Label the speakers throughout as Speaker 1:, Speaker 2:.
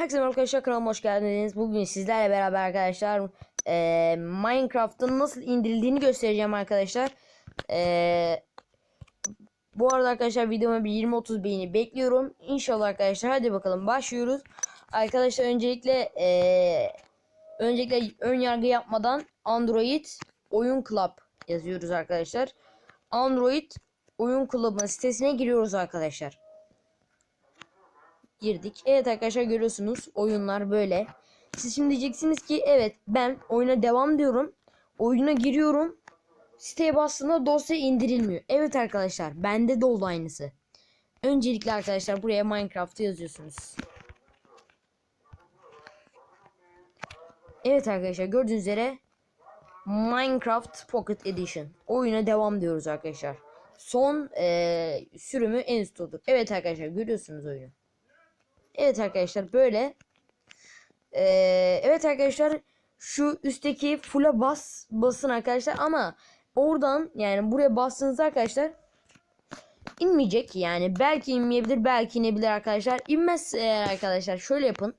Speaker 1: Herkese arkadaşlar kanalıma hoş geldiniz. Bugün sizlerle beraber arkadaşlar eee, Minecraft'ın nasıl indirildiğini göstereceğim arkadaşlar. Eee, bu arada arkadaşlar videoma bir 20-30 beğeni bekliyorum. İnşallah arkadaşlar hadi bakalım başlıyoruz. Arkadaşlar öncelikle eee, öncelikle ön yargı yapmadan Android Oyun Club yazıyoruz arkadaşlar. Android Oyun Club'ın sitesine giriyoruz arkadaşlar girdik. Evet arkadaşlar görüyorsunuz oyunlar böyle. Siz şimdi diyeceksiniz ki evet ben oyuna devam diyorum. Oyuna giriyorum. Siteye bastığında dosya indirilmiyor. Evet arkadaşlar bende de oldu aynısı. Öncelikle arkadaşlar buraya Minecraft'ı yazıyorsunuz. Evet arkadaşlar gördüğünüz üzere Minecraft Pocket Edition. Oyuna devam diyoruz arkadaşlar. Son eee, sürümü en üsttedir. Evet arkadaşlar görüyorsunuz oyunu. Evet arkadaşlar böyle. Ee, evet arkadaşlar şu üstteki full'a bas basın arkadaşlar. Ama oradan yani buraya bastığınızda arkadaşlar inmeyecek yani. Belki inmeyebilir belki inebilir arkadaşlar. İnmez eğer arkadaşlar. Şöyle yapın.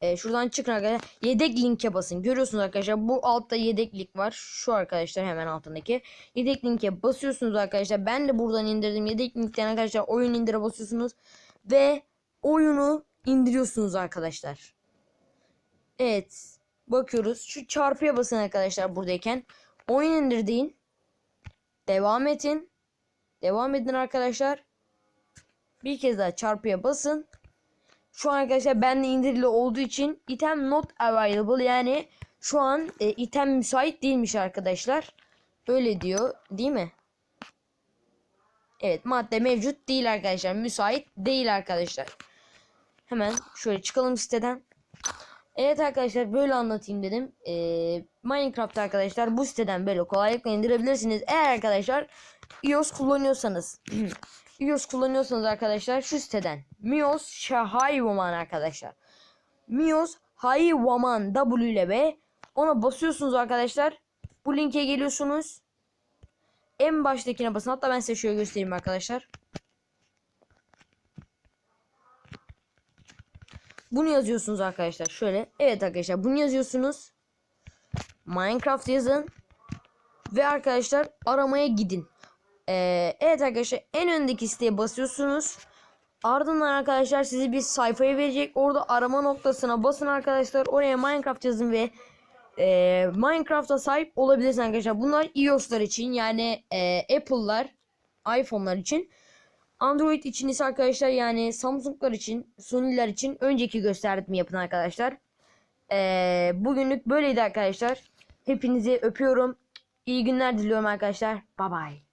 Speaker 1: Ee, şuradan çıkın arkadaşlar. Yedek linke basın. Görüyorsunuz arkadaşlar bu altta yedek link var. Şu arkadaşlar hemen altındaki. Yedek linke basıyorsunuz arkadaşlar. Ben de buradan indirdim. Yedek linkten arkadaşlar oyun indire basıyorsunuz ve oyunu indiriyorsunuz arkadaşlar. Evet. Bakıyoruz. Şu çarpıya basın arkadaşlar buradayken. Oyun indir deyin. Devam edin. Devam edin arkadaşlar. Bir kez daha çarpıya basın. Şu an arkadaşlar bende indirili olduğu için item not available yani şu an e, item müsait değilmiş arkadaşlar. Öyle diyor değil mi? Evet madde mevcut değil arkadaşlar. Müsait değil arkadaşlar. Hemen şöyle çıkalım siteden. Evet arkadaşlar böyle anlatayım dedim. Ee, Minecraft arkadaşlar bu siteden böyle kolaylıkla indirebilirsiniz. Eğer arkadaşlar iOS kullanıyorsanız iOS kullanıyorsanız arkadaşlar şu siteden Mios Şahayvoman arkadaşlar. Mios Hayvoman W ile B ona basıyorsunuz arkadaşlar. Bu linke geliyorsunuz. En baştakine basın. Hatta ben size şöyle göstereyim arkadaşlar. Bunu yazıyorsunuz arkadaşlar. Şöyle. Evet arkadaşlar bunu yazıyorsunuz. Minecraft yazın. Ve arkadaşlar aramaya gidin. Ee, evet arkadaşlar en öndeki siteye basıyorsunuz. Ardından arkadaşlar sizi bir sayfaya verecek. Orada arama noktasına basın arkadaşlar. Oraya Minecraft yazın ve e, Minecraft'a sahip olabilirsiniz arkadaşlar. Bunlar iOS'lar için yani e, Apple'lar, iPhone'lar için. Android için ise arkadaşlar yani Samsung'lar için, Sony'ler için önceki gösterdiğimi yapın arkadaşlar. E, bugünlük böyleydi arkadaşlar. Hepinizi öpüyorum. İyi günler diliyorum arkadaşlar. Bye bye.